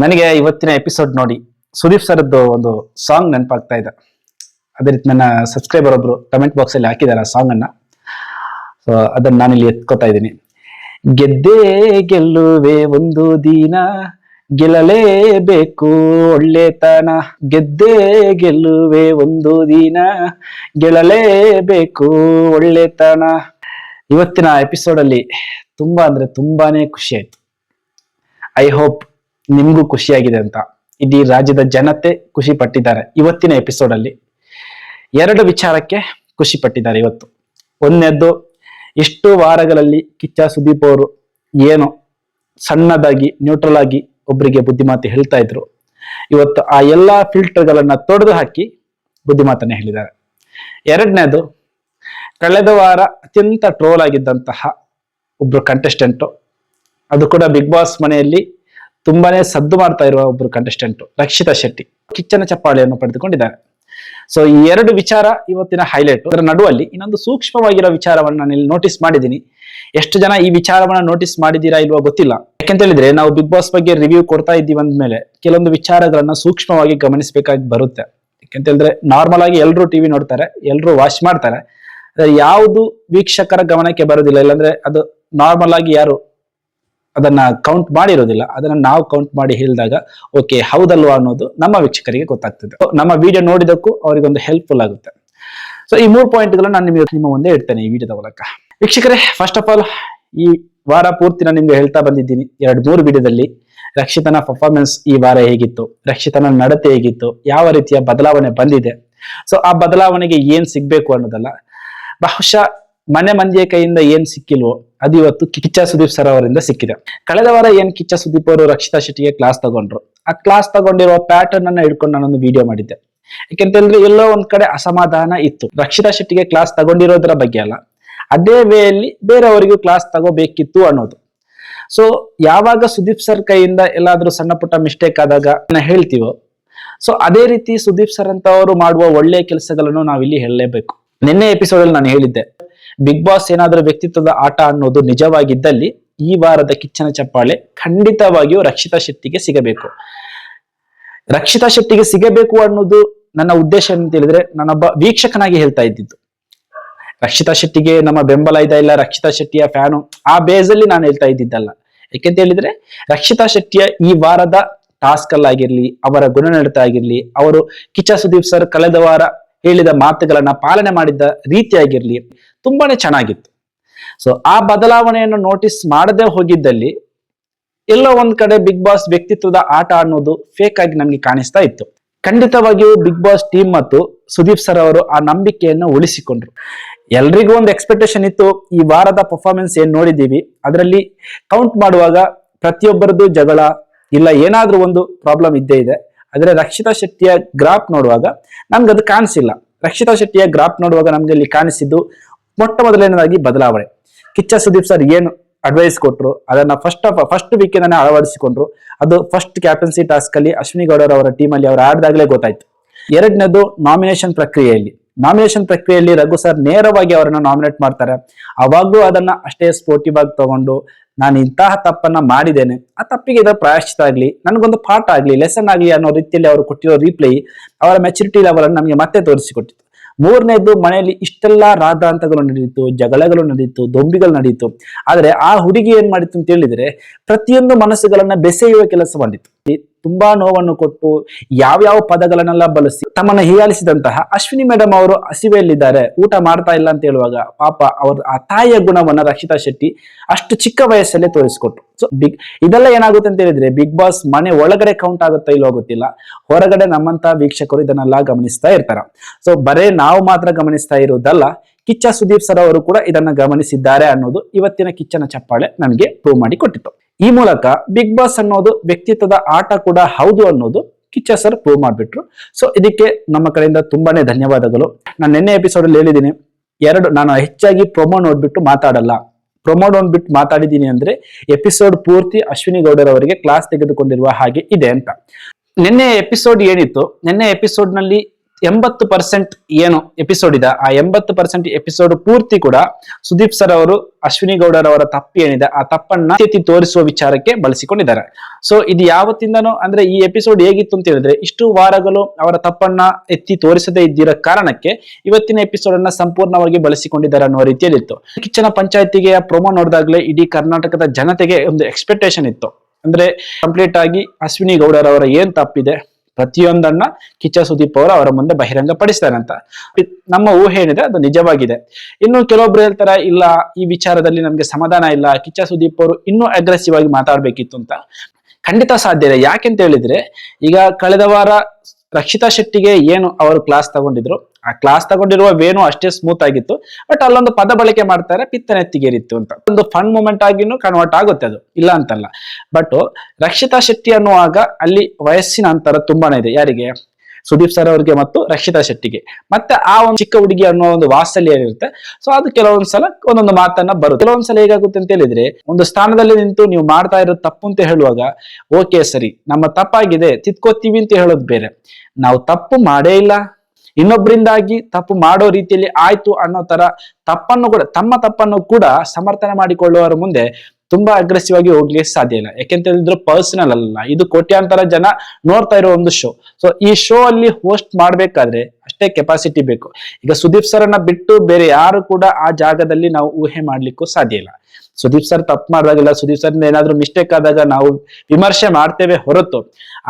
ನನಗೆ ಇವತ್ತಿನ ಎಪಿಸೋಡ್ ನೋಡಿ ಸುದೀಪ್ ಸರ್ದ್ದು ಒಂದು ಸಾಂಗ್ ನೆನಪಾಗ್ತಾ ಇದೆ. ಅದೇ ರೀತಿ ನನ್ನ ಸಬ್ಸ್ಕ್ರೈಬರ್ ಒಬ್ರು ಕಮೆಂಟ್ ಬಾಕ್ಸ್ ಅಲ್ಲಿ ಹಾಕಿದ್ದಾರೆ ಆ ಸಾಂಗ್ ಅನ್ನ. ಸೊ ಅದನ್ನ ನಾನಿಲ್ಲಿ ಎತ್ಕೋತಾ ಇದ್ದೀನಿ. ಗೆದ್ದೇ ಗೆಲ್ಲುವೆ ಒಂದು ದಿನ, ಗೆಲ್ಲಲೇಬೇಕು ಒಳ್ಳೆತನ. ಗೆದ್ದೇ ಗೆಲ್ಲುವೆ ಒಂದು ದಿನ, ಗೆಲ್ಲಲೇಬೇಕು ಒಳ್ಳೆತನ. ಇವತ್ತಿನ ಎಪಿಸೋಡ್ ಅಲ್ಲಿ ತುಂಬಾ ಅಂದ್ರೆ ತುಂಬಾನೇ ಖುಷಿ ಆಯ್ತು. ಐ ಹೋಪ್ ನಿಮ್ಗೂ ಖುಷಿಯಾಗಿದೆ ಅಂತ. ಇಡೀ ರಾಜ್ಯದ ಜನತೆ ಖುಷಿ ಪಟ್ಟಿದ್ದಾರೆ ಇವತ್ತಿನ ಎಪಿಸೋಡ್ ಅಲ್ಲಿ. ಎರಡು ವಿಚಾರಕ್ಕೆ ಖುಷಿ ಪಟ್ಟಿದ್ದಾರೆ ಇವತ್ತು. ಒಂದನೇದ್ದು, ಎಷ್ಟು ವಾರಗಳಲ್ಲಿ ಕಿಚ್ಚ ಸುದೀಪ್ ಅವರು ಏನು ಸಣ್ಣದಾಗಿ ನ್ಯೂಟ್ರಲ್ ಆಗಿ ಒಬ್ಬರಿಗೆ ಬುದ್ಧಿಮಾತು ಹೇಳ್ತಾ ಇದ್ರು. ಇವತ್ತು ಆ ಎಲ್ಲಾ ಫಿಲ್ಟರ್ಗಳನ್ನ ತೊಡೆದು ಹಾಕಿ ಬುದ್ಧಿಮಾತನ್ನ ಹೇಳಿದ್ದಾರೆ. ಎರಡನೇದು, ಕಳೆದ ವಾರ ಅತ್ಯಂತ ಟ್ರೋಲ್ ಆಗಿದ್ದಂತಹ ಒಬ್ರು ಕಂಟೆಸ್ಟೆಂಟು ಅದು ಕೂಡ ಬಿಗ್ ಬಾಸ್ ಮನೆಯಲ್ಲಿ ತುಂಬಾನೇ ಸದ್ದು ಮಾಡ್ತಾ ಇರುವ ಒಬ್ಬರು ಕಂಟೆಸ್ಟೆಂಟ್ ರಕ್ಷಿತಾ ಶೆಟ್ಟಿ. ಕಿಚ್ಚನ ಚಪ್ಪಾಳೆಯನ್ನು ಪಡೆದುಕೊಂಡಿದ್ದಾರೆ. ಸೊ ಈ ಎರಡು ವಿಚಾರ ಇವತ್ತಿನ ಹೈಲೈಟ್ ಅದರ ನಡುವಲ್ಲಿ ಇನ್ನೊಂದು ಸೂಕ್ಷ್ಮವಾಗಿರೋ ವಿಚಾರವನ್ನು ನಾನು ಇಲ್ಲಿ ನೋಟಿಸ್ ಮಾಡಿದ್ದೀನಿ. ಎಷ್ಟು ಜನ ಈ ವಿಚಾರವನ್ನು ನೋಟಿಸ್ ಮಾಡಿದ್ದೀರಾ ಇಲ್ವೋ ಗೊತ್ತಿಲ್ಲ. ಯಾಕೆಂತ ಹೇಳಿದ್ರೆ ನಾವು ಬಿಗ್ ಬಾಸ್ ಬಗ್ಗೆ ರಿವ್ಯೂ ಕೊಡ್ತಾ ಇದ್ದೀವಿ ಅಂದ್ಮೇಲೆ ಕೆಲವೊಂದು ವಿಚಾರಗಳನ್ನು ಸೂಕ್ಷ್ಮವಾಗಿ ಗಮನಿಸಬೇಕಾಗಿ ಬರುತ್ತೆ. ಯಾಕೆಂತ ಹೇಳಿದ್ರೆ ನಾರ್ಮಲ್ ಆಗಿ ಎಲ್ಲರೂ ಟಿವಿ ನೋಡ್ತಾರೆ ಎಲ್ಲರೂ ವಾಚ್ ಮಾಡ್ತಾರೆ. ಯಾವುದು ವೀಕ್ಷಕರ ಗಮನಕ್ಕೆ ಬರೋದಿಲ್ಲ. ಇಲ್ಲಾಂದ್ರೆ ಅದು ನಾರ್ಮಲ್ ಆಗಿ ಯಾರು ಅದನ್ನ ಕೌಂಟ್ ಮಾಡಿರೋದಿಲ್ಲ. ಅದನ್ನ ನಾವು ಕೌಂಟ್ ಮಾಡಿ ಹೇಳಿದಾಗ ಓಕೆ ಹೌದಲ್ವಾ ಅನ್ನೋದು ನಮ್ಮ ವೀಕ್ಷಕರಿಗೆ ಗೊತ್ತಾಗ್ತದೆ. ನಮ್ಮ ವಿಡಿಯೋ ನೋಡಿದಕ್ಕೂ ಅವರಿಗೊಂದು ಹೆಲ್ಪ್ಫುಲ್ ಆಗುತ್ತೆ. ಸೊ ಈ ಮೂರು ಪಾಯಿಂಟ್ಗಳನ್ನ ನಾನು ನಿಮಗೆ ನಿಮ್ಮ ಮುಂದೆ ಇಡ್ತೇನೆ ಈ ವಿಡಿಯೋದ ಮೂಲಕ. ವೀಕ್ಷಕರೇ ಫಸ್ಟ್ ಆಫ್ ಆಲ್ ಈ ವಾರ ಪೂರ್ತಿ ನಾನು ನಿಮ್ಗೆ ಹೇಳ್ತಾ ಬಂದಿದ್ದೀನಿ, ಎರಡು ಮೂರು ವಿಡಿಯೋದಲ್ಲಿ ರಕ್ಷಿತನ ಪರ್ಫಾರ್ಮೆನ್ಸ್ ಈ ವಾರ ಹೇಗಿತ್ತು, ರಕ್ಷಿತನ ನಡತೆ ಹೇಗಿತ್ತು, ಯಾವ ರೀತಿಯ ಬದಲಾವಣೆ ಬಂದಿದೆ. ಸೊ ಆ ಬದಲಾವಣೆಗೆ ಏನ್ ಸಿಗ್ಬೇಕು ಅನ್ನೋದಲ್ಲ, ಬಹುಶಃ ಮನೆ ಮಂದಿಯ ಕೈಯಿಂದ ಏನ್ ಸಿಕ್ಕಿಲ್ವೋ, ಅದು ಇವತ್ತು ಕಿಚ್ಚ ಸುದೀಪ್ ಸರ್ ಅವರಿಂದ ಸಿಕ್ಕಿದೆ. ಕಳೆದ ವಾರ ಏನ್ ಕಿಚ್ಚ ಸುದೀಪ್ ಅವರು ರಕ್ಷಿತಾ ಶೆಟ್ಟಿಗೆ ಕ್ಲಾಸ್ ತಗೊಂಡ್ರು. ಆ ಕ್ಲಾಸ್ ತಗೊಂಡಿರೋ ಪ್ಯಾಟರ್ನ್ ಅನ್ನ ಹಿಡ್ಕೊಂಡು ನಾನೊಂದು ವಿಡಿಯೋ ಮಾಡಿದ್ದೆ. ಯಾಕೆಂತ ಹೇಳಿದ್ರೆ ಎಲ್ಲೋ ಒಂದ್ ಕಡೆ ಅಸಮಾಧಾನ ಇತ್ತು. ರಕ್ಷಿತಾ ಶೆಟ್ಟಿಗೆ ಕ್ಲಾಸ್ ತಗೊಂಡಿರೋದ್ರ ಬಗ್ಗೆ ಅಲ್ಲ. ಅದೇ ವೇಯಲ್ಲಿ ಬೇರೆಯವರಿಗೂ ಕ್ಲಾಸ್ ತಗೋಬೇಕಿತ್ತು ಅನ್ನೋದು. ಸೊ ಯಾವಾಗ ಸುದೀಪ್ ಸರ್ ಕೈಯಿಂದ ಎಲ್ಲಾದ್ರೂ ಸಣ್ಣ ಪುಟ್ಟ ಮಿಸ್ಟೇಕ್ ಆದಾಗ ಹೇಳ್ತೀವೋ ಸೊ ಅದೇ ರೀತಿ ಸುದೀಪ್ ಸರ್ ಅಂತ ಅವರು ಮಾಡುವ ಒಳ್ಳೆಯ ಕೆಲಸಗಳನ್ನು ನಾವಿಲ್ಲಿ ಹೇಳಲೇಬೇಕು. ನಿನ್ನೆ ಎಪಿಸೋಡ್ ಅಲ್ಲಿ ನಾನು ಹೇಳಿದ್ದೆ ಬಿಗ್ ಬಾಸ್ ಏನಾದರೂ ವ್ಯಕ್ತಿತ್ವದ ಆಟ ಅನ್ನೋದು ನಿಜವಾಗಿದ್ದಲ್ಲಿ ಈ ವಾರದ ಕಿಚ್ಚನ ಚಪ್ಪಾಳೆ ಖಂಡಿತವಾಗಿಯೂ ರಕ್ಷಿತಾ ಶೆಟ್ಟಿಗೆ ಸಿಗಬೇಕು. ರಕ್ಷಿತಾ ಶೆಟ್ಟಿಗೆ ಸಿಗಬೇಕು ಅನ್ನೋದು ನನ್ನ ಉದ್ದೇಶ ಅಂತ ಹೇಳಿದ್ರೆ ನಾನೊಬ್ಬ ವೀಕ್ಷಕನಾಗಿ ಹೇಳ್ತಾ ಇದ್ದಿದ್ದು. ರಕ್ಷಿತಾ ಶೆಟ್ಟಿಗೆ ನಮ್ಮ ಬೆಂಬಲ ಇದೆ ಇಲ್ಲ, ರಕ್ಷಿತಾ ಶೆಟ್ಟಿಯ ಫ್ಯಾನು ಆ ಬೇಸ್ ನಾನು ಹೇಳ್ತಾ ಇದ್ದಿದ್ದಲ್ಲ. ಯಾಕೆಂತ ಹೇಳಿದ್ರೆ ರಕ್ಷಿತಾ ಶೆಟ್ಟಿಯ ಈ ವಾರದ ಟಾಸ್ಕ್ ಅಲ್ಲಾಗಿರ್ಲಿ ಅವರ ಗುಣನಡತ ಆಗಿರ್ಲಿ, ಅವರು ಕಿಚ್ಚ ಸುದೀಪ್ ಸರ್ ಕಳೆದ ವಾರ ಹೇಳಿದ ಮಾತುಗಳನ್ನ ಪಾಲನೆ ಮಾಡಿದ್ದ ರೀತಿಯಾಗಿರ್ಲಿ ತುಂಬಾನೇ ಚೆನ್ನಾಗಿತ್ತು. ಸೊ ಆ ಬದಲಾವಣೆಯನ್ನು ನೋಟಿಸ್ ಮಾಡದೆ ಹೋಗಿದ್ದಲ್ಲಿ ಎಲ್ಲೋ ಒಂದ್ ಕಡೆ ಬಿಗ್ ಬಾಸ್ ವ್ಯಕ್ತಿತ್ವದ ಆಟ ಅನ್ನೋದು ಫೇಕ್ ಆಗಿ ನಮ್ಗೆ ಕಾಣಿಸ್ತಾ ಇತ್ತು. ಖಂಡಿತವಾಗಿಯೂ ಬಿಗ್ ಬಾಸ್ ಟೀಮ್ ಮತ್ತು ಸುದೀಪ್ ಸರ್ ಅವರು ಆ ನಂಬಿಕೆಯನ್ನು ಉಳಿಸಿಕೊಂಡ್ರು. ಎಲ್ರಿಗೂ ಒಂದು ಎಕ್ಸ್ಪೆಕ್ಟೇಷನ್ ಇತ್ತು, ಈ ವಾರದ ಪರ್ಫಾರ್ಮೆನ್ಸ್ ಏನ್ ನೋಡಿದೀವಿ ಅದರಲ್ಲಿ ಕೌಂಟ್ ಮಾಡುವಾಗ ಪ್ರತಿಯೊಬ್ಬರದ್ದು ಜಗಳ ಇಲ್ಲ, ಏನಾದ್ರೂ ಒಂದು ಪ್ರಾಬ್ಲಮ್ ಇದ್ದೇ ಇದೆ. ಆದರೆ ರಕ್ಷಿತಾ ಶೆಟ್ಟಿಯ ಗ್ರಾಫ್ ನೋಡುವಾಗ ನಮ್ಗೆ ಅದು ಕಾಣಿಸಿಲ್ಲ. ರಕ್ಷಿತಾ ಶೆಟ್ಟಿಯ ಗ್ರಾಫ್ ನೋಡುವಾಗ ನಮ್ಗೆ ಇಲ್ಲಿ ಕಾಣಿಸಿದ್ದು ಮೊಟ್ಟ ಮೊದಲನೇದಾಗಿ ಬದಲಾವಣೆ. ಕಿಚ್ಚ ಸುದೀಪ್ ಸರ್ ಏನು ಅಡ್ವೈಸ್ ಕೊಟ್ಟರು ಅದನ್ನ ಫಸ್ಟ್ ಆಫ್ ಫಸ್ಟ್ ವೀಕಿಂದ ಅಳವಡಿಸಿಕೊಂಡ್ರು, ಅದು ಫಸ್ಟ್ ಕ್ಯಾಪ್ಟನ್ಸಿ ಟಾಸ್ಕ್ ಅಲ್ಲಿ ಅಶ್ವಿನಿ ಗೌಡರ್ ಅವರ ಟೀಮ್ ಅಲ್ಲಿ ಅವರು ಆಡಿದಾಗಲೇ ಗೊತ್ತಾಯ್ತು. ಎರಡನೇದು ನಾಮಿನೇಷನ್ ಪ್ರಕ್ರಿಯೆಯಲ್ಲಿ. ನಾಮಿನೇಷನ್ ಪ್ರಕ್ರಿಯೆಯಲ್ಲಿ ರಘು ಸರ್ ನೇರವಾಗಿ ಅವರನ್ನು ನಾಮಿನೇಟ್ ಮಾಡ್ತಾರೆ. ಅವಾಗ್ಲೂ ಅದನ್ನ ಅಷ್ಟೇ ಸ್ಪೋರ್ಟಿವ್ ಆಗಿ ತಗೊಂಡು, ನಾನು ಇಂತಹ ತಪ್ಪನ್ನ ಮಾಡಿದ್ದೇನೆ. ಆ ತಪ್ಪಿಗೆ ಇದರ ಪ್ರಾಯಶ್ಚಿತ ಆಗಲಿ, ನನಗೊಂದು ಪಾಠ ಆಗಲಿ ಲೆಸನ್ ಆಗಲಿ ಅನ್ನೋ ರೀತಿಯಲ್ಲಿ ಅವರು ಕೊಟ್ಟಿರೋ ರೀಪ್ಲೈ ಅವರ ಮೆಚುರಿಟಿ ಲೆವೆಲ್ ಅನ್ನು ನಮಗೆ ಮತ್ತೆ ತೋರಿಸಿಕೊಟ್ಟಿತ್ತು. ಮೂರನೇದು ಮನೆಯಲ್ಲಿ ಇಷ್ಟೆಲ್ಲ ರಾಧಾಂತಗಳು ನಡೆಯಿತು ಜಗಳಗಳು ನಡೆಯಿತು ದೊಂಬಿಗಳು ನಡೆಯಿತು ಆದರೆ ಆ ಹುಡುಗಿ ಏನ್ ಮಾಡಿತ್ತು ಅಂತ ಹೇಳಿದ್ರೆ ಪ್ರತಿಯೊಂದು ಮನಸ್ಸುಗಳನ್ನ ಬೆಸೆಯುವ ಕೆಲಸ ಮಾಡಿತ್ತು. ತುಂಬಾ ನೋವನ್ನು ಕೊಟ್ಟು ಯಾವ್ಯಾವ ಪದಗಳನ್ನೆಲ್ಲ ಬಳಸಿ ತಮ್ಮನ್ನ ಹೀಯಾಲಿಸಿದಂತಹ ಅಶ್ವಿನಿ ಮೇಡಮ್ ಅವರು ಹಸಿವೆಯಲ್ಲಿದ್ದಾರೆ, ಊಟ ಮಾಡ್ತಾ ಇಲ್ಲ ಅಂತ ಹೇಳುವಾಗ ಪಾಪ ಅವ್ರ ಆ ತಾಯಿಯ ಗುಣವನ್ನ ರಕ್ಷಿತಾ ಶೆಟ್ಟಿ ಅಷ್ಟು ಚಿಕ್ಕ ವಯಸ್ಸಲ್ಲೇ ತೋರಿಸ್ಕೊಟ್ರು. ಸೊ ಬಿಗ್ ಇದೆಲ್ಲ ಏನಾಗುತ್ತೆ ಅಂತ ಹೇಳಿದ್ರೆ ಬಿಗ್ ಬಾಸ್ ಮನೆ ಒಳಗಡೆ ಕೌಂಟ್ ಆಗುತ್ತಾ ಇಲ್ಲೋ ಗೊತ್ತಿಲ್ಲ. ಹೊರಗಡೆ ನಮ್ಮಂತ ವೀಕ್ಷಕರು ಇದನ್ನೆಲ್ಲ ಗಮನಿಸ್ತಾ ಇರ್ತಾರ. ಸೊ ಬರೇ ನಾವು ಮಾತ್ರ ಗಮನಿಸ್ತಾ ಇರುವುದಲ್ಲ ಕಿಚ್ಚ ಸುದೀಪ್ ಸರ್ ಅವರು ಕೂಡ ಇದನ್ನ ಗಮನಿಸಿದ್ದಾರೆ ಅನ್ನೋದು ಇವತ್ತಿನ ಕಿಚ್ಚನ ಚಪ್ಪಾಳೆ ನನಗೆ ಪ್ರೂವ್ ಮಾಡಿ ಕೊಟ್ಟಿತ್ತು. ಈ ಮೂಲಕ ಬಿಗ್ ಬಾಸ್ ಅನ್ನೋದು ವ್ಯಕ್ತಿತ್ವದ ಆಟ ಕೂಡ ಹೌದು ಅನ್ನೋದು ಕಿಚ್ಚ ಸರ್ ಪ್ರೂವ್ ಮಾಡಿಬಿಟ್ರು. ಸೊ ಇದಕ್ಕೆ ನಮ್ಮ ಕಡೆಯಿಂದ ತುಂಬಾನೇ ಧನ್ಯವಾದಗಳು. ನಾನು ನಿನ್ನೆ ಎಪಿಸೋಡ್ ಅಲ್ಲಿ ಹೇಳಿದ್ದೀನಿ ಎರಡು ನಾನು ಹೆಚ್ಚಾಗಿ ಪ್ರೊಮೋ ನೋಡ್ಬಿಟ್ಟು ಮಾತಾಡಲ್ಲ. ಪ್ರೊಮೋ ನೋಡ್ಬಿಟ್ಟು ಮಾತಾಡಿದ್ದೀನಿ ಅಂದ್ರೆ ಎಪಿಸೋಡ್ ಪೂರ್ತಿ ಅಶ್ವಿನಿ ಗೌಡರ್ ಅವರಿಗೆ ಕ್ಲಾಸ್ ತೆಗೆದುಕೊಂಡಿರುವ ಹಾಗೆ ಇದೆ ಅಂತ. ನಿನ್ನೆ ಎಪಿಸೋಡ್ ಏನಿತ್ತು? ನಿನ್ನೆ ಎಪಿಸೋಡ್ನಲ್ಲಿ ಎಂಬತ್ತು ಪರ್ಸೆಂಟ್ ಏನು ಎಪಿಸೋಡ್ ಇದೆ. ಆ ಎಂಬತ್ತು ಪರ್ಸೆಂಟ್ ಎಪಿಸೋಡ್ ಪೂರ್ತಿ ಕೂಡ ಸುದೀಪ್ ಸರ್ ಅವರು, ಅಶ್ವಿನಿ ಗೌಡರವರ ತಪ್ಪು ಏನಿದೆ, ಆ ತಪ್ಪನ್ನ ಸ್ಥಿತಿ ತೋರಿಸುವ ವಿಚಾರಕ್ಕೆ ಬಳಸಿಕೊಂಡಿದ್ದಾರೆ. ಸೊ ಇದು ಯಾವತ್ತಿಂದನೂ ಅಂದ್ರೆ ಈ ಎಪಿಸೋಡ್ ಹೇಗಿತ್ತು ಅಂತ ಹೇಳಿದ್ರೆ, ಇಷ್ಟು ವಾರಗಳು ಅವರ ತಪ್ಪನ್ನ ಎತ್ತಿ ತೋರಿಸದೇ ಇದ್ದಿರೋ ಕಾರಣಕ್ಕೆ ಇವತ್ತಿನ ಎಪಿಸೋಡ್ ಅನ್ನ ಸಂಪೂರ್ಣವಾಗಿ ಬಳಸಿಕೊಂಡಿದ್ದಾರೆ ಅನ್ನುವ ರೀತಿಯಲ್ಲಿತ್ತು. ಕಿಚ್ಚನ ಪಂಚಾಯತಿಗೆ ಪ್ರೊಮೋ ನೋಡಿದಾಗಲೇ ಇಡೀ ಕರ್ನಾಟಕದ ಜನತೆಗೆ ಒಂದು ಎಕ್ಸ್ಪೆಕ್ಟೇಷನ್ ಇತ್ತು. ಅಂದ್ರೆ ಕಂಪ್ಲೀಟ್ ಆಗಿ ಅಶ್ವಿನಿ ಗೌಡರವರ ಏನ್ ತಪ್ಪಿದೆ ಪ್ರತಿಯೊಂದನ್ನ ಕಿಚ್ಚ ಸುದೀಪ್ ಅವರು ಅವರ ಮುಂದೆ ಬಹಿರಂಗ ಪಡಿಸ್ತಾರಂತ ನಮ್ಮ ಊಹೆ ಏನಿದೆ, ಅದು ನಿಜವಾಗಿದೆ. ಇನ್ನು ಕೆಲವೊಬ್ರು ಹೇಳ್ತಾರೆ, ಇಲ್ಲ, ಈ ವಿಚಾರದಲ್ಲಿ ನಮ್ಗೆ ಸಮಾಧಾನ ಇಲ್ಲ, ಕಿಚ್ಚ ಸುದೀಪ್ ಅವರು ಇನ್ನೂ ಅಗ್ರೆಸಿವ್ ಆಗಿ ಮಾತಾಡ್ಬೇಕಿತ್ತು ಅಂತ. ಖಂಡಿತ ಸಾಧ್ಯ ಇದೆ. ಯಾಕೆಂತ ಹೇಳಿದ್ರೆ, ಈಗ ಕಳೆದ ವಾರ ರಕ್ಷಿತಾ ಶೆಟ್ಟಿಗೆ ಏನು ಅವರು ಕ್ಲಾಸ್ ತಗೊಂಡಿದ್ರು? ಆ ಕ್ಲಾಸ್ ತಗೊಂಡಿರುವ ವೇನು ಅಷ್ಟೇ ಸ್ಮೂತ್ ಆಗಿತ್ತು ಬಟ್ ಅಲ್ಲೊಂದು ಪದ ಬಳಕೆ ಮಾಡ್ತಾರೆ ಪಿತ್ತನೆತ್ತಿಗೇರಿತ್ತು ಅಂತ. ಒಂದು ಫನ್ ಮೂಮೆಂಟ್ ಆಗಿನೂ ಕನ್ವರ್ಟ್ ಆಗುತ್ತೆ ಅದು, ಇಲ್ಲ ಅಂತಲ್ಲ. ಬಟ್ ರಕ್ಷಿತಾ ಶೆಟ್ಟಿ ಅನ್ನುವಾಗ ಅಲ್ಲಿ ವಯಸ್ಸಿನ ಅಂತರ ತುಂಬಾನೇ ಇದೆ. ಯಾರಿಗೆ? ಸುದೀಪ್ ಸರ್ ಅವರಿಗೆ ಮತ್ತು ರಕ್ಷಿತಾ ಶೆಟ್ಟಿಗೆ. ಮತ್ತೆ ಆ ಒಂದು ಚಿಕ್ಕ ಹುಡುಗಿ ಅನ್ನೋ ಒಂದು ವಾತ್ಸಲ್ಯ ಏನಿರುತ್ತೆ ಸೊ ಅದು ಕೆಲವೊಂದ್ಸಲ ಒಂದೊಂದು ಮಾತನ್ನ ಬರುತ್ತೆ. ಕೆಲವೊಂದ್ಸಲ ಹೇಗಾಗುತ್ತೆ ಅಂತ ಹೇಳಿದ್ರೆ, ಒಂದು ಸ್ಥಾನದಲ್ಲಿ ನಿಂತು ನೀವು ಮಾಡ್ತಾ ಇರೋ ತಪ್ಪು ಅಂತ ಹೇಳುವಾಗ, ಓಕೆ ಸರಿ, ನಮ್ಮ ತಪ್ಪಾಗಿದೆ ತಿತ್ಕೋತೀವಿ ಅಂತ ಹೇಳೋದು ಬೇರೆ. ನಾವು ತಪ್ಪು ಮಾಡೇ ಇಲ್ಲ. ಇನ್ನೊಬ್ಬರಿಂದಾಗಿ ತಪ್ಪು ಮಾಡೋ ರೀತಿಯಲ್ಲಿ ಆಯ್ತು ಅನ್ನೋ ತರ ತಪ್ಪನ್ನು ಕೂಡ, ತಮ್ಮ ತಪ್ಪನ್ನು ಕೂಡ ಸಮರ್ಥನೆ ಮಾಡಿಕೊಳ್ಳುವವರ ಮುಂದೆ ತುಂಬಾ ಅಗ್ರೆಸಿವ್ ಆಗಿ ಹೋಗ್ಲಿಕ್ಕೆ ಸಾಧ್ಯ ಇಲ್ಲ. ಯಾಕೆಂತ ಹೇಳಿದ್ರು ಪರ್ಸನಲ್ ಅಲ್ಲ. ಇದು ಕೋಟ್ಯಾಂತರ ಜನ ನೋಡ್ತಾ ಇರೋ ಒಂದು ಶೋ ಸೊ ಈ ಶೋ ಅಲ್ಲಿ ಹೋಸ್ಟ್ ಮಾಡ್ಬೇಕಾದ್ರೆ ಅಷ್ಟೇ ಕೆಪಾಸಿಟಿ ಬೇಕು. ಈಗ ಸುದೀಪ್ ಸರ್ ಅನ್ನ ಬಿಟ್ಟು ಬೇರೆ ಯಾರು ಕೂಡ ಆ ಜಾಗದಲ್ಲಿ ನಾವು ಊಹೆ ಮಾಡ್ಲಿಕ್ಕೂ ಸಾಧ್ಯ ಇಲ್ಲ. ಸುದೀಪ್ ಸರ್ ತಪ್ಪು ಮಾಡಿದಾಗಿಲ್ಲ ಸುದೀಪ್ ಸರ್ ಏನಾದ್ರು ಮಿಸ್ಟೇಕ್ ಆದಾಗ ನಾವು ವಿಮರ್ಶೆ ಮಾಡ್ತೇವೆ ಹೊರತು.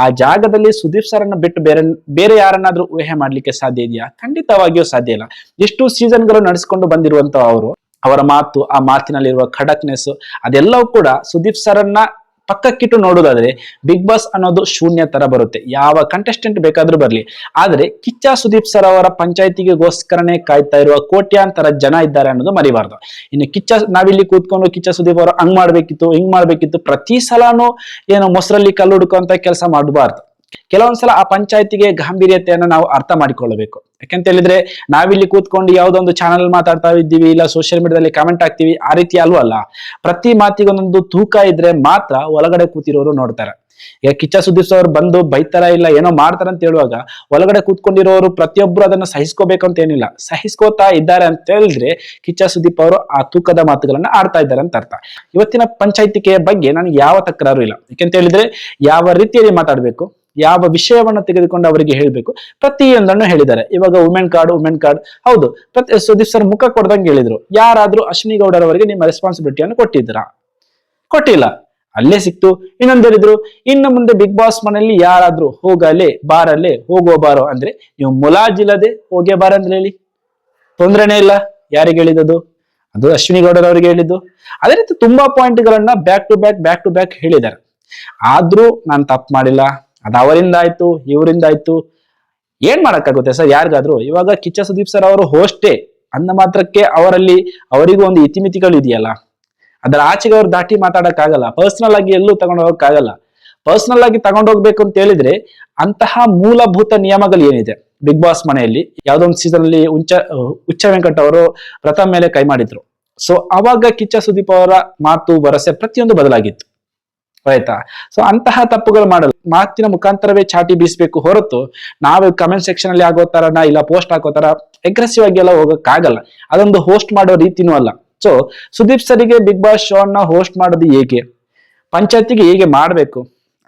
ಆ ಜಾಗದಲ್ಲಿ ಸುದೀಪ್ ಸರ್ ಬಿಟ್ಟು ಬೇರೆ ಬೇರೆ ಯಾರನ್ನಾದ್ರೂ ಊಹೆ ಮಾಡ್ಲಿಕ್ಕೆ ಸಾಧ್ಯ ಇದೆಯಾ? ಖಂಡಿತವಾಗಿಯೂ ಸಾಧ್ಯ ಇಲ್ಲ. ಎಷ್ಟು ಸೀಸನ್ಗಳು ನಡೆಸ್ಕೊಂಡು ಬಂದಿರುವಂತ ಅವರು ಅವರ ಮಾತು, ಆ ಮಾತಿನಲ್ಲಿರುವ ಖಡಕ್ನೆಸ್ ಅದೆಲ್ಲವೂ ಕೂಡ ಸುದೀಪ್ ಸರನ್ನ ಪಕ್ಕಕ್ಕಿಟ್ಟು ನೋಡೋದಾದ್ರೆ ಬಿಗ್ ಬಾಸ್ ಅನ್ನೋದು ಶೂನ್ಯ ತರ ಬರುತ್ತೆ. ಯಾವ ಕಂಟೆಸ್ಟೆಂಟ್ ಬೇಕಾದ್ರೂ ಬರಲಿ. ಆದರೆ ಕಿಚ್ಚ ಸುದೀಪ್ ಸರ್ ಅವರ ಪಂಚಾಯತಿಗೆಗೋಸ್ಕರನೇ ಕಾಯ್ತಾ ಇರುವ ಕೋಟ್ಯಾಂತರ ಜನ ಇದ್ದಾರೆ ಅನ್ನೋದು ಮರಿಬಾರ್ದು. ಇನ್ನು ಕಿಚ್ಚ, ನಾವಿಲ್ಲಿ ಕೂತ್ಕೊಂಡು ಕಿಚ್ಚ ಸುದೀಪ್ ಅವರು ಹಂಗ್ ಮಾಡ್ಬೇಕಿತ್ತು, ಹಿಂಗ್ ಮಾಡ್ಬೇಕಿತ್ತು ಪ್ರತಿ ಸಲನೂ ಏನೋ ಮೊಸರಲ್ಲಿ ಕಲ್ಲು ಹುಡುಕುವಂತ ಕೆಲಸ ಮಾಡಬಾರ್ದು. ಕೆಲವೊಂದ್ಸಲ ಆ ಪಂಚಾಯತಿಗೆ ಗಾಂಭೀರ್ಯತೆಯನ್ನು ನಾವು ಅರ್ಥ ಮಾಡಿಕೊಳ್ಳಬೇಕು. ಯಾಕಂತ ಹೇಳಿದ್ರೆ, ನಾವಿಲ್ಲಿ ಕೂತ್ಕೊಂಡು ಯಾವ್ದೊಂದು ಚಾನಲ್ ಮಾತಾಡ್ತಾ ಇದ್ದೀವಿ, ಇಲ್ಲ ಸೋಷಿಯಲ್ ಮೀಡಿಯಾದಲ್ಲಿ ಕಾಮೆಂಟ್ ಆಗ್ತೀವಿ ಆ ರೀತಿ ಅಲ್ವೂ ಅಲ್ಲ. ಪ್ರತಿ ಮಾತಿಗೊಂದೊಂದು ತೂಕ ಇದ್ರೆ ಮಾತ್ರ ಒಳಗಡೆ ಕೂತಿರೋರು ನೋಡ್ತಾರೆ. ಈಗ ಕಿಚ್ಚ ಸುದೀಪ್ ಅವ್ರು ಬಂದು ಬೈತಾರ ಇಲ್ಲ ಏನೋ ಮಾಡ್ತಾರ ಅಂತ ಹೇಳುವಾಗ, ಒಳಗಡೆ ಕೂತ್ಕೊಂಡಿರೋರು ಪ್ರತಿಯೊಬ್ರು ಅದನ್ನ ಸಹಿಸ್ಕೋಬೇಕು ಅಂತ ಏನಿಲ್ಲ. ಸಹಿಸ್ಕೋತಾ ಇದ್ದಾರೆ ಅಂತ ಹೇಳಿದ್ರೆ ಕಿಚ್ಚ ಸುದೀಪ್ ಅವರು ಆ ತೂಕದ ಮಾತುಗಳನ್ನ ಆಡ್ತಾ ಇದ್ದಾರೆ ಅಂತ ಅರ್ಥ. ಇವತ್ತಿನ ಪಂಚಾಯತಿಕೆಯ ಬಗ್ಗೆ ನನಗೆ ಯಾವ ತಕರಾರು ಇಲ್ಲ. ಯಾಕೆಂತ ಹೇಳಿದ್ರೆ, ಯಾವ ರೀತಿಯಲ್ಲಿ ಮಾತಾಡ್ಬೇಕು? ಯಾವ ವಿಷಯವನ್ನ ತೆಗೆದುಕೊಂಡು ಅವರಿಗೆ ಹೇಳಬೇಕು. ಪ್ರತಿಯೊಂದನ್ನು ಹೇಳಿದ್ದಾರೆ. ಇವಾಗ ವುಮೆನ್ ಕಾರ್ಡ್ ವುಮೆನ್ ಕಾರ್ಡ್ ಹೌದು. ಪ್ರತಿ ಸುದೀಪ್ ಸರ್ ಮುಖ ಕೊಡ್ದಂಗೆ ಹೇಳಿದ್ರು. ಯಾರಾದ್ರೂ ಅಶ್ವಿನಿ ಗೌಡರವರಿಗೆ ನಿಮ್ಮ ರೆಸ್ಪಾನ್ಸಿಬಿಲಿಟಿಯನ್ನು ಕೊಟ್ಟಿದ್ದೀರಾ? ಕೊಟ್ಟಿಲ್ಲ. ಅಲ್ಲೇ ಸಿಕ್ತು. ಇನ್ನೊಂದು ಹೇಳಿದ್ರು, ಇನ್ನು ಮುಂದೆ ಬಿಗ್ ಬಾಸ್ ಮನೆಯಲ್ಲಿ ಯಾರಾದ್ರೂ ಹೋಗಲೇ, ಬಾರಲ್ಲೇ, ಹೋಗೋ ಬಾರೋ ಅಂದ್ರೆ ನೀವು ಮುಲಾಜಿಲ್ಲದೆ ಹೋಗೇ ಬಾರ ಅಂದ್ರೆ ಹೇಳಿ? ತೊಂದ್ರೆನೇ ಇಲ್ಲ. ಯಾರಿಗೆ ಹೇಳಿದದು? ಅದು ಅಶ್ವಿನಿ ಗೌಡರವರಿಗೆ ಹೇಳಿದ್ದು. ಅದೇ ರೀತಿ ತುಂಬಾ ಪಾಯಿಂಟ್ಗಳನ್ನ back to back back to back ಹೇಳಿದ್ದಾರೆ. ಆದ್ರೂ ನಾನು ತಪ್ಪು ಮಾಡಿಲ್ಲ. ಅದು ಅವರಿಂದ ಆಯ್ತು, ಇವರಿಂದ ಆಯ್ತು. ಏನ್ ಮಾಡಕ್ಕಾಗುತ್ತೆ ಸರ್? ಯಾರಿಗಾದ್ರೂ? ಇವಾಗ ಕಿಚ್ಚ ಸುದೀಪ್ ಸರ್ ಅವರು ಹೋಸ್ಟೇ ಅಂದ ಮಾತ್ರಕ್ಕೆ ಅವರಲ್ಲಿ ಅವರಿಗೂ ಒಂದು ಇತಿಮಿತಿಗಳು ಇದೆಯಲ್ಲ. ಅದರ ಆಚೆಗೆ ಅವ್ರು ದಾಟಿ ಮಾತಾಡಕ್ಕಾಗಲ್ಲ. ಪರ್ಸನಲ್ ಆಗಿ ಎಲ್ಲೂ ತಗೊಂಡು ಹೋಗಕ್ಕಾಗಲ್ಲ. ಪರ್ಸನಲ್ ಆಗಿ ತಗೊಂಡು ಹೋಗ್ಬೇಕು ಅಂತ ಹೇಳಿದ್ರೆ ಅಂತಹ ಮೂಲಭೂತ ನಿಯಮಗಳು ಏನಿದೆ? ಬಿಗ್ ಬಾಸ್ ಮನೆಯಲ್ಲಿ ಯಾವ್ದೊಂದು ಸೀಸನ್ ಅಲ್ಲಿ ಉಂಚ, ಉಚ್ಚ ವೆಂಕಟ್ ಅವರು ಪ್ರಥಮ ಮೇಲೆ ಕೈ ಮಾಡಿದ್ರು. ಸೊ ಅವಾಗ ಕಿಚ್ಚ ಸುದೀಪ್ ಅವರ ಮಾತು, ಭರವಸೆ ಪ್ರತಿಯೊಂದು ಬದಲಾಗಿತ್ತು. ಆಯ್ತಾ? ಸೊ ಅಂತಹ ತಪ್ಪುಗಳು ಮಾಡಲ್ಲ. ಮಾತಿನ ಮುಖಾಂತರವೇ ಚಾಟಿ ಬೀಸಬೇಕು ಹೊರತು ನಾವು ಕಮೆಂಟ್ ಸೆಕ್ಷನ್ ಅಲ್ಲಿ ಆಗೋ ತರನ ಇಲ್ಲ ಪೋಸ್ಟ್ ಹಾಕೋ ತರ ಅಗ್ರೆಸಿವ್ ಆಗಿ ಎಲ್ಲ ಅದೊಂದು ಹೋಸ್ಟ್ ಮಾಡೋ ರೀತಿನೂ ಅಲ್ಲ. ಸೊ ಸುದೀಪ್ ಸರಿಗೆ ಬಿಗ್ ಬಾಸ್ ಶೋ ಅನ್ನ ಹೋಸ್ಟ್ ಮಾಡೋದು ಹೇಗೆ? ಪಂಚಾಯತಿಗೆ ಹೇಗೆ ಮಾಡಬೇಕು?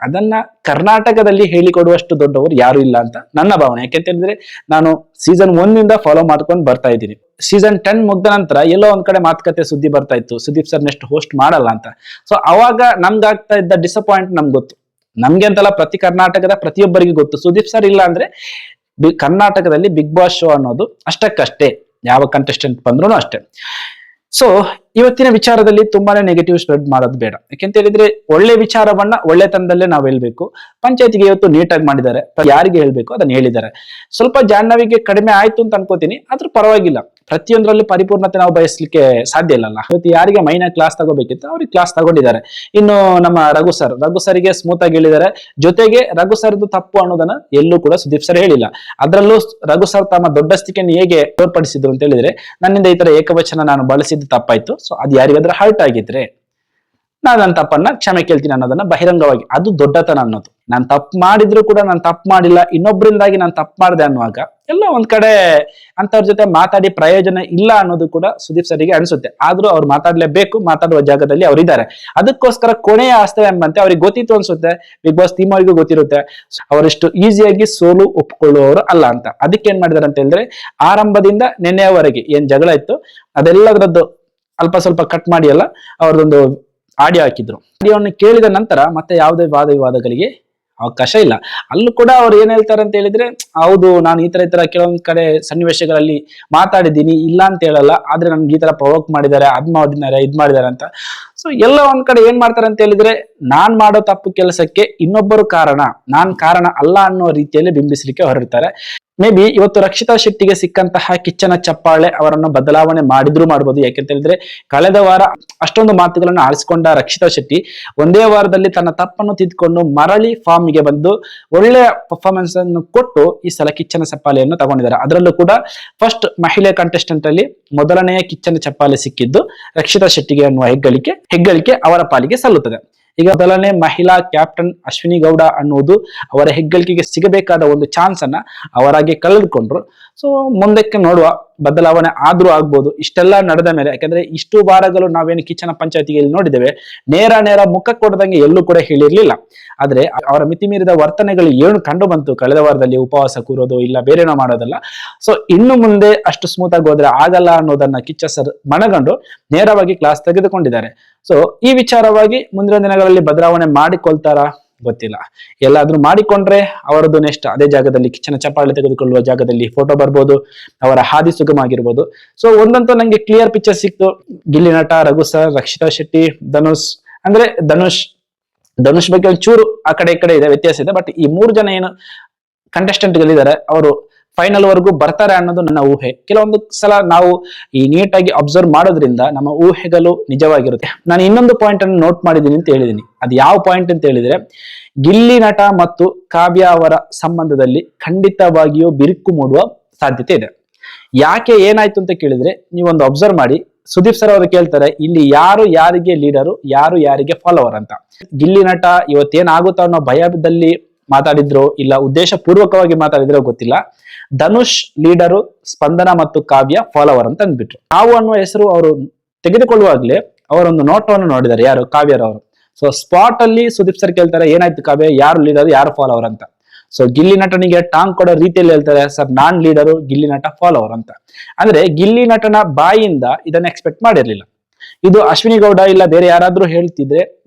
ಅದನ್ನ ಕರ್ನಾಟಕದಲ್ಲಿ ಹೇಳಿಕೊಡುವಷ್ಟು ದೊಡ್ಡವರು ಯಾರು ಇಲ್ಲ ಅಂತ ನನ್ನ ಭಾವನೆ. ಯಾಕೆಂತ ಹೇಳಿದ್ರೆ ನಾನು ಸೀಸನ್ ಒಂದಿಂದ ಫಾಲೋ ಮಾಡ್ಕೊಂಡು ಬರ್ತಾ ಇದ್ದೀನಿ. ಸೀಸನ್ ಟೆನ್ ಮುಗ್ದ ನಂತರ ಎಲ್ಲೋ ಒಂದ್ ಕಡೆ ಮಾತುಕತೆ ಸುದ್ದಿ ಬರ್ತಾ ಇತ್ತು. ಸುದೀಪ್ ಸರ್ ನೆಕ್ಸ್ಟ್ ಹೋಸ್ಟ್ ಮಾಡಲ್ಲ ಅಂತ. ಸೊ ಅವಾಗ ನಮ್ಗಾಗ್ತಾ ಇದ್ದ ಡಿಸಪಾಯಿಂಟ್ ನಮ್ಗೆ ಗೊತ್ತು. ನಮ್ಗೆ ಅಂತಲ್ಲ ಪ್ರತಿ ಕರ್ನಾಟಕದ ಪ್ರತಿಯೊಬ್ಬರಿಗೂ ಗೊತ್ತು. ಸುದೀಪ್ ಸರ್ ಇಲ್ಲ ಅಂದ್ರೆ ಕರ್ನಾಟಕದಲ್ಲಿ ಬಿಗ್ ಬಾಸ್ ಶೋ ಅನ್ನೋದು ಅಷ್ಟಕ್ಕಷ್ಟೇ. ಯಾವ ಕಂಟೆಸ್ಟೆಂಟ್ ಬಂದ್ರು ಅಷ್ಟೇ. ಸೊ ಇವತ್ತಿನ ವಿಚಾರದಲ್ಲಿ ತುಂಬಾನೇ ನೆಗೆಟಿವ್ ಸ್ಪ್ರೆಡ್ ಮಾಡೋದು ಬೇಡ. ಯಾಕೆಂತ ಹೇಳಿದ್ರೆ, ಒಳ್ಳೆ ವಿಚಾರವನ್ನ ಒಳ್ಳೆತನದಲ್ಲೇ ನಾವು ಹೇಳ್ಬೇಕು. ಪಂಚಾಯತಿಗೆ ಇವತ್ತು ನೀಟಾಗಿ ಮಾಡಿದ್ದಾರೆ. ಯಾರಿಗೆ ಹೇಳ್ಬೇಕು? ಅದನ್ನ ಹೇಳಿದ್ದಾರೆ. ಸ್ವಲ್ಪ ಜಾಹ್ನವಿಗೆ ಕಡಿಮೆ ಆಯ್ತು ಅಂತ ಅನ್ಕೋತೀನಿ. ಆದ್ರೂ ಪರವಾಗಿಲ್ಲ. ಪ್ರತಿಯೊಂದರಲ್ಲಿ ಪರಿಪೂರ್ಣತೆ ನಾವು ಬಯಸಲಿಕ್ಕೆ ಸಾಧ್ಯ ಇಲ್ಲಲ್ಲ. ಇವತ್ತು ಯಾರಿಗೆ ಮೈನ ಕ್ಲಾಸ್ ತಗೋಬೇಕಿತ್ತು, ಅವ್ರಿಗೆ ಕ್ಲಾಸ್ ತಗೊಂಡಿದ್ದಾರೆ. ಇನ್ನು ನಮ್ಮ ರಘು ಸರ್ ರಘು ಸರಿಗೆ ಸ್ಮೂತ್ ಆಗಿ ಹೇಳಿದ್ದಾರೆ. ಜೊತೆಗೆ ರಘು ಸರ್ದು ತಪ್ಪು ಅನ್ನೋದನ್ನ ಎಲ್ಲೂ ಕೂಡ ಸುದೀಪ್ ಸರ್ ಹೇಳಿಲ್ಲ. ಅದರಲ್ಲೂ ರಘು ಸರ್ ತಮ್ಮ ದೊಡ್ಡಸ್ತಿಕೆಯನ್ನು ಹೇಗೆ ತೋರ್ಪಡಿಸಿದ್ರು ಅಂತ ಹೇಳಿದ್ರೆ, ನನ್ನಿಂದ ಈ ತರ ಏಕವಚನ ನಾನು ಬಳಸಿದ್ದು ತಪ್ಪಾಯ್ತು. ಸೊ ಅದು ಯಾರಿಗಾದ್ರೂ ಹರ್ಟ್ ಆಗಿದ್ರೆ, ನಾನು ನನ್ನ ತಪ್ಪನ್ನ ಕ್ಷಮೆ ಕೇಳ್ತೀನಿ ಅನ್ನೋದನ್ನ ಬಹಿರಂಗವಾಗಿ, ಅದು ದೊಡ್ಡತನ ಅನ್ನೋದು. ನಾನು ತಪ್ಪು ಮಾಡಿದ್ರು ಕೂಡ ನಾನು ತಪ್ಪು ಮಾಡಿಲ್ಲ ಇನ್ನೊಬ್ಬರಿಂದಾಗಿ ನಾನು ತಪ್ಪು ಮಾಡಿದೆ ಅನ್ನುವಾಗ ಎಲ್ಲ ಒಂದ್ ಕಡೆ ಅಂತವ್ರ ಜೊತೆ ಮಾತಾಡಿ ಪ್ರಯೋಜನ ಇಲ್ಲ ಅನ್ನೋದು ಕೂಡ ಸುದೀಪ್ ಸರಿಗೆ ಅನಿಸುತ್ತೆ. ಆದ್ರೂ ಅವ್ರು ಮಾತಾಡ್ಲೇಬೇಕು, ಮಾತಾಡುವ ಜಾಗದಲ್ಲಿ ಅವ್ರು ಇದ್ದಾರೆ ಅದಕ್ಕೋಸ್ಕರ ಕೊನೆಯ ಆಸ್ತವೆ ಎಂಬಂತೆ ಅವ್ರಿಗೆ ಗೊತ್ತಿತ್ತು ಅನ್ಸುತ್ತೆ, ಬಿಗ್ ಬಾಸ್ ಟೀಮ್ ಅವರಿಗೂ ಗೊತ್ತಿರುತ್ತೆ. ಅವರಿಷ್ಟು ಈಸಿಯಾಗಿ ಸೋಲು ಒಪ್ಕೊಳ್ಳುವವರು ಅಲ್ಲ ಅಂತ. ಅದಕ್ಕೆ ಏನ್ ಮಾಡಿದಾರೆ ಅಂತ ಹೇಳಿದ್ರೆ, ಆರಂಭದಿಂದ ನಿನ್ನೆಯವರೆಗೆ ಏನ್ ಜಗಳ ಇತ್ತು, ಅದೆಲ್ಲದರದ್ದು ಅಲ್ಪ ಸ್ವಲ್ಪ ಕಟ್ ಮಾಡಿ ಅಲ್ಲ ಅವ್ರದೊಂದು ಆಡಿಯೋ ಹಾಕಿದ್ರು. ಆಡಿಯೋವನ್ನು ಕೇಳಿದ ನಂತರ ಮತ್ತೆ ಯಾವುದೇ ವಾದ ವಿವಾದಗಳಿಗೆ ಅವಕಾಶ ಇಲ್ಲ. ಅಲ್ಲೂ ಕೂಡ ಅವ್ರು ಏನ್ ಹೇಳ್ತಾರೆ ಅಂತ ಹೇಳಿದ್ರೆ, ಹೌದು, ನಾನು ಈ ತರ ಈ ತರ ಕೆಲವೊಂದ್ ಕಡೆ ಸನ್ನಿವೇಶಗಳಲ್ಲಿ ಮಾತಾಡಿದ್ದೀನಿ, ಇಲ್ಲ ಅಂತ ಹೇಳಲ್ಲ, ಆದ್ರೆ ನನ್ಗೆ ಈ ತರ ಪ್ರವೋಕ್ ಮಾಡಿದ್ದಾರೆ, ಅದ್ ಮಾಡಿದ್ದಾರೆ, ಇದ್ ಮಾಡಿದ್ದಾರೆ ಅಂತ. ಸೊ ಎಲ್ಲ ಒಂದ್ ಕಡೆ ಏನ್ ಮಾಡ್ತಾರೆ ಅಂತ ಹೇಳಿದ್ರೆ, ನಾನ್ ಮಾಡೋ ತಪ್ಪು ಕೆಲಸಕ್ಕೆ ಇನ್ನೊಬ್ಬರು ಕಾರಣ, ನಾನ್ ಕಾರಣ ಅಲ್ಲ ಅನ್ನೋ ರೀತಿಯಲ್ಲಿ ಬಿಂಬಿಸಲಿಕ್ಕೆ ಹೊರಡ್ತಾರೆ. ಮೇ ಬಿ ಇವತ್ತು ರಕ್ಷಿತಾ ಶೆಟ್ಟಿಗೆ ಸಿಕ್ಕಂತಹ ಕಿಚ್ಚನ ಚಪ್ಪಾಳೆ ಅವರನ್ನು ಬದಲಾವಣೆ ಮಾಡಿದ್ರು ಮಾಡಬಹುದು ಯಾಕೆಂತ ಹೇಳಿದ್ರೆ ಕಳೆದ ವಾರ ಅಷ್ಟೊಂದು ಮಾತುಗಳನ್ನು ಆಳಿಸಿಕೊಂಡ ರಕ್ಷಿತಾ ಶೆಟ್ಟಿ ಒಂದೇ ವಾರದಲ್ಲಿ ತನ್ನ ತಪ್ಪನ್ನು ತಿದ್ದುಕೊಂಡು ಮರಳಿ ಫಾರ್ಮ್ಗೆ ಬಂದು ಒಳ್ಳೆಯ ಪರ್ಫಾರ್ಮೆನ್ಸ್ ಅನ್ನು ಕೊಟ್ಟು ಈ ಸಲ ಕಿಚ್ಚನ ಚಪ್ಪಾಲೆಯನ್ನು ತಗೊಂಡಿದ್ದಾರೆ. ಅದರಲ್ಲೂ ಕೂಡ ಫಸ್ಟ್ ಮಹಿಳೆ ಕಂಟೆಸ್ಟೆಂಟ್ ಅಲ್ಲಿ ಮೊದಲನೆಯ ಕಿಚ್ಚನ ಚಪ್ಪಾಳೆ ಸಿಕ್ಕಿದ್ದು ರಕ್ಷಿತಾ ಶೆಟ್ಟಿಗೆ ಅನ್ನುವ ಹೆಗ್ಗಳಿಕೆ ಹೆಗ್ಗಳಿಕೆ ಅವರ ಪಾಲಿಗೆ ಸಲ್ಲುತ್ತದೆ. ಈಗ ಮೊದಲನೇ ಮಹಿಳಾ ಕ್ಯಾಪ್ಟನ್ ಅಶ್ವಿನಿ ಗೌಡ ಅನ್ನೋದು ಅವರ ಹೆಗ್ಗಳಿಕೆಗೆ ಸಿಗಬೇಕಾದ ಒಂದು ಚಾನ್ಸ್ ಅನ್ನ ಅವರಾಗೆ ಕಳೆದುಕೊಂಡ್ರು. ಸೊ ಮುಂದಕ್ಕೆ ನೋಡುವ ಬದಲಾವಣೆ ಆದ್ರೂ ಆಗ್ಬೋದು, ಇಷ್ಟೆಲ್ಲ ನಡೆದ ಮೇಲೆ, ಯಾಕಂದ್ರೆ ಇಷ್ಟು ವಾರಗಳು ನಾವೇನು ಕಿಚನ ಪಂಚಾಯತಿಗೆ ನೋಡಿದ್ದೇವೆ, ನೇರ ನೇರ ಮುಖ ಕೊಡದಂಗೆ ಎಲ್ಲೂ ಕೂಡ ಹೇಳಿರ್ಲಿಲ್ಲ. ಆದ್ರೆ ಅವರ ಮಿತಿ ಮೀರಿದ ವರ್ತನೆಗಳು ಏನು ಕಂಡು ಬಂತು, ಕಳೆದ ವಾರದಲ್ಲಿ ಉಪವಾಸ ಕೂರೋದು ಇಲ್ಲ ಬೇರೆನೋ ಮಾಡೋದಲ್ಲ. ಸೊ ಇನ್ನು ಮುಂದೆ ಅಷ್ಟು ಸ್ಮೂತ್ ಆಗಿ ಹೋದ್ರೆ ಆಗಲ್ಲ ಅನ್ನೋದನ್ನ ಕಿಚ್ಚ ಸರ್ ಮನಗಂಡು ನೇರವಾಗಿ ಕ್ಲಾಸ್ ತೆಗೆದುಕೊಂಡಿದ್ದಾರೆ. ಸೊ ಈ ವಿಚಾರವಾಗಿ ಮುಂದಿನ ದಿನಗಳಲ್ಲಿ ಬದಲಾವಣೆ ಮಾಡಿಕೊಳ್ತಾರಾ? ಗೊತ್ತಿಲ್ಲ. ಎಲ್ಲಾದ್ರೂ ಮಾಡಿಕೊಂಡ್ರೆ ಅವರದ್ದು ನೆಕ್ಸ್ಟ್ ಅದೇ ಜಾಗದಲ್ಲಿ ಕಿಚನ ಚಪ್ಪಾಳೆ ತೆಗೆದುಕೊಳ್ಳುವ ಜಾಗದಲ್ಲಿ ಫೋಟೋ ಬರ್ಬೋದು, ಅವರ ಹಾದಿ ಸುಗಮ ಆಗಿರ್ಬೋದು ಸೊ ಒಂದಂತೂ ನಂಗೆ ಕ್ಲಿಯರ್ ಪಿಕ್ಚರ್ ಸಿಕ್ತು. ಗಿಲ್ಲಿ ನಟ, ರಘು ಸರ್ ರಕ್ಷಿತಾ ಶೆಟ್ಟಿ, ಧನುಷ್, ಅಂದ್ರೆ ಧನುಷ್ ಧನುಷ್ ಬಗ್ಗೆ ಒಂಚೂರು ಆ ಕಡೆ ಈ ಕಡೆ ಇದೆ ವ್ಯತ್ಯಾಸ ಇದೆ. ಬಟ್ ಈ ಮೂರು ಜನ ಏನು ಕಂಟೆಸ್ಟೆಂಟ್ ಗಳಿದ್ದಾರೆ, ಅವರು ಫೈನಲ್ ವರೆಗೂ ಬರ್ತಾರೆ ಅನ್ನೋದು ನನ್ನ ಊಹೆ. ಕೆಲವೊಂದು ಸಲ ನಾವು ಈ ನೀಟಾಗಿ ಅಬ್ಸರ್ವ್ ಮಾಡೋದ್ರಿಂದ ನಮ್ಮ ಊಹೆಗಳು ನಿಜವಾಗಿರುತ್ತೆ. ನಾನು ಇನ್ನೊಂದು ಪಾಯಿಂಟ್ ಅನ್ನು ನೋಟ್ ಮಾಡಿದ್ದೀನಿ ಅಂತ ಹೇಳಿದೀನಿ. ಅದು ಯಾವ ಪಾಯಿಂಟ್ ಅಂತ ಹೇಳಿದ್ರೆ, ಗಿಲ್ಲಿ ನಟ ಮತ್ತು ಕಾವ್ಯ ಅವರ ಸಂಬಂಧದಲ್ಲಿ ಖಂಡಿತವಾಗಿಯೂ ಬಿರುಕು ಮೂಡುವ ಸಾಧ್ಯತೆ ಇದೆ. ಯಾಕೆ ಏನಾಯ್ತು ಅಂತ ಕೇಳಿದ್ರೆ, ನೀವೊಂದು ಅಬ್ಸರ್ವ್ ಮಾಡಿ. ಸುದೀಪ್ ಸರ್ ಅವರು ಕೇಳ್ತಾರೆ, ಇಲ್ಲಿ ಯಾರು ಯಾರಿಗೆ ಲೀಡರು ಯಾರು ಯಾರಿಗೆ ಫಾಲೋವರ್ ಅಂತ. ಗಿಲ್ಲಿ ನಟ ಇವತ್ತೇನಾಗುತ್ತೋ ಅನ್ನೋ ಭಯದಲ್ಲಿ ಮಾತಾಡಿದ್ರು ಇಲ್ಲ ಉದ್ದೇಶ ಪೂರ್ವಕವಾಗಿ ಮಾತಾಡಿದ್ರೋ ಗೊತ್ತಿಲ್ಲ. ಧನುಷ್ ಲೀಡರು, ಸ್ಪಂದನ ಮತ್ತು ಕಾವ್ಯ ಫಾಲೋವರ್ ಅಂತ ಅಂದ್ಬಿಟ್ರು. ನಾವು ಅನ್ನುವ ಹೆಸರು ಅವರು ತೆಗೆದುಕೊಳ್ಳುವಾಗ್ಲೇ ಅವರೊಂದು ನೋಟವನ್ನು ನೋಡಿದ್ದಾರೆ. ಯಾರು? ಕಾವ್ಯರವರು. ಸೊ ಸ್ಪಾಟ್ ಅಲ್ಲಿ ಸುದೀಪ್ ಸರ್ ಕೇಳ್ತಾರೆ, ಏನಾಯ್ತು ಕಾವ್ಯ? ಯಾರು ಲೀಡರ್ ಯಾರು ಫಾಲೋವರ್ ಅಂತ. ಸೊ ಗಿಲ್ಲಿ ನಟನಿಗೆ ಟಾಂಗ್ ಕೊಡೋ ರೀತಿಯಲ್ಲಿ ಹೇಳ್ತಾರೆ, ಸರ್, ನಾನ್ ಲೀಡರು, ಗಿಲ್ಲಿ ನಟ ಫಾಲೋವರ್ ಅಂತ. ಅಂದ್ರೆ ಗಿಲ್ಲಿ ನಟನ ಬಾಯಿಯಿಂದ ಇದನ್ನ ಎಕ್ಸ್ಪೆಕ್ಟ್ ಮಾಡಿರ್ಲಿಲ್ಲ. ಇದು ಅಶ್ವಿನಿ ಗೌಡ ಇಲ್ಲ ಬೇರೆ ಯಾರಾದ್ರೂ ಹೇಳ್ತಿದ್ರೆ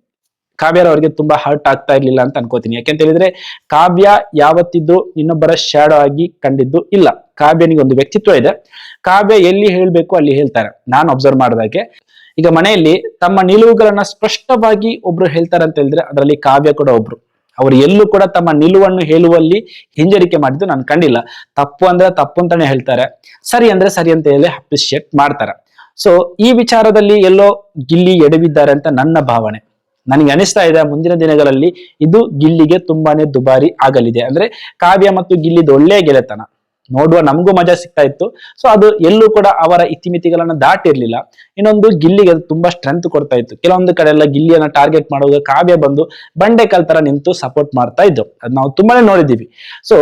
ಕಾವ್ಯರ ಅವರಿಗೆ ತುಂಬಾ ಹರ್ಟ್ ಆಗ್ತಾ ಇರ್ಲಿಲ್ಲ ಅಂತ ಅನ್ಕೋತೀನಿ. ಯಾಕೆಂತ ಹೇಳಿದ್ರೆ, ಕಾವ್ಯ ಯಾವತ್ತಿದ್ದು ಇನ್ನೊಬ್ಬರ ಶ್ಯಾಡೋ ಆಗಿ ಕಂಡಿದ್ದು ಇಲ್ಲ. ಕಾವ್ಯನಿಗೆ ಒಂದು ವ್ಯಕ್ತಿತ್ವ ಇದೆ. ಕಾವ್ಯ ಎಲ್ಲಿ ಹೇಳ್ಬೇಕು ಅಲ್ಲಿ ಹೇಳ್ತಾರೆ. ನಾನು ಅಬ್ಸರ್ವ್ ಮಾಡಿದಾಗೆ. ಈಗ ಮನೆಯಲ್ಲಿ ತಮ್ಮ ನಿಲುವುಗಳನ್ನ ಸ್ಪಷ್ಟವಾಗಿ ಒಬ್ರು ಹೇಳ್ತಾರೆ ಅಂತ ಹೇಳಿದ್ರೆ ಅದರಲ್ಲಿ ಕಾವ್ಯ ಕೂಡ ಒಬ್ರು. ಅವರು ಎಲ್ಲೂ ಕೂಡ ತಮ್ಮ ನಿಲುವನ್ನು ಹೇಳುವಲ್ಲಿ ಹಿಂಜರಿಕೆ ಮಾಡಿದ್ದು ನಾನು ಕಂಡಿಲ್ಲ. ತಪ್ಪು ಅಂದ್ರೆ ತಪ್ಪು ಅಂತಾನೆ ಹೇಳ್ತಾರೆ. ಸರಿ ಅಂದ್ರೆ ಸರಿ ಅಂತ ಹೇಳಿ ಅಪ್ರಿಶಿಯೇಟ್ ಮಾಡ್ತಾರೆ. ಸೊ ಈ ವಿಚಾರದಲ್ಲಿ ಎಲ್ಲೋ ಗಿಲ್ಲಿ ಎಡವಿದ್ದಾರೆ ಅಂತ ನನ್ನ ಭಾವನೆ. ನನಗೆ ಅನಿಸ್ತಾ ಇದೆ, ಮುಂದಿನ ದಿನಗಳಲ್ಲಿ ಇದು ಗಿಲ್ಲಿಗೆ ತುಂಬಾನೇ ದುಬಾರಿ ಆಗಲಿದೆ. ಅಂದ್ರೆ ಕಾವ್ಯ ಮತ್ತು ಗಿಲ್ಲಿದು ಒಳ್ಳೆಯ ಗೆಳೆತನ. ನೋಡುವ ನಮಗೂ ಮಜಾ ಸಿಗ್ತಾ ಇತ್ತು. ಸೊ ಅದು ಎಲ್ಲೂ ಕೂಡ ಅವರ ಇತಿಮಿತಿಗಳನ್ನ ದಾಟಿರ್ಲಿಲ್ಲ. ಇನ್ನೊಂದು ಗಿಲ್ಲಿಗೆ ಅದು ತುಂಬಾ ಸ್ಟ್ರೆಂತ್ ಕೊಡ್ತಾ ಇತ್ತು. ಕೆಲವೊಂದು ಕಡೆ ಎಲ್ಲ ಗಿಲ್ಲಿಯನ್ನ ಟಾರ್ಗೆಟ್ ಮಾಡುವಾಗ ಕಾವ್ಯ ಬಂದು ಬಂಡೆಕಲ್ ತರ ನಿಂತು ಸಪೋರ್ಟ್ ಮಾಡ್ತಾ ಇದ್ದು. ಅದ್ ನಾವು ತುಂಬಾನೇ ನೋಡಿದೀವಿ ಸೊ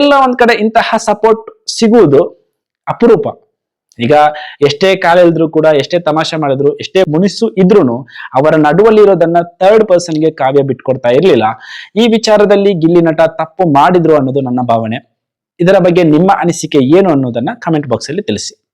ಎಲ್ಲ ಒಂದ್ ಕಡೆ ಇಂತಹ ಸಪೋರ್ಟ್ ಸಿಗುವುದು ಅಪರೂಪ. ಈಗ ಎಷ್ಟೇ ಕಾಲ ಇಳಿದ್ರು ಕೂಡ, ಎಷ್ಟೇ ತಮಾಷೆ ಮಾಡಿದ್ರು, ಎಷ್ಟೇ ಮುನಿಸು ಇದ್ರೂನು ಅವರ ನಡುವಲ್ಲಿ ಇರೋದನ್ನ ಥರ್ಡ್ ಪರ್ಸನ್ಗೆ ಕಾವ್ಯ ಬಿಟ್ಕೊಡ್ತಾ ಇರ್ಲಿಲ್ಲ. ಈ ವಿಚಾರದಲ್ಲಿ ಗಿಲ್ಲಿ ನಟ ತಪ್ಪು ಮಾಡಿದ್ರು ಅನ್ನೋದು ನನ್ನ ಭಾವನೆ. ಇದರ ಬಗ್ಗೆ ನಿಮ್ಮ ಅನಿಸಿಕೆ ಏನು ಅನ್ನೋದನ್ನ ಕಮೆಂಟ್ ಬಾಕ್ಸ್ ಅಲ್ಲಿ ತಿಳಿಸಿ.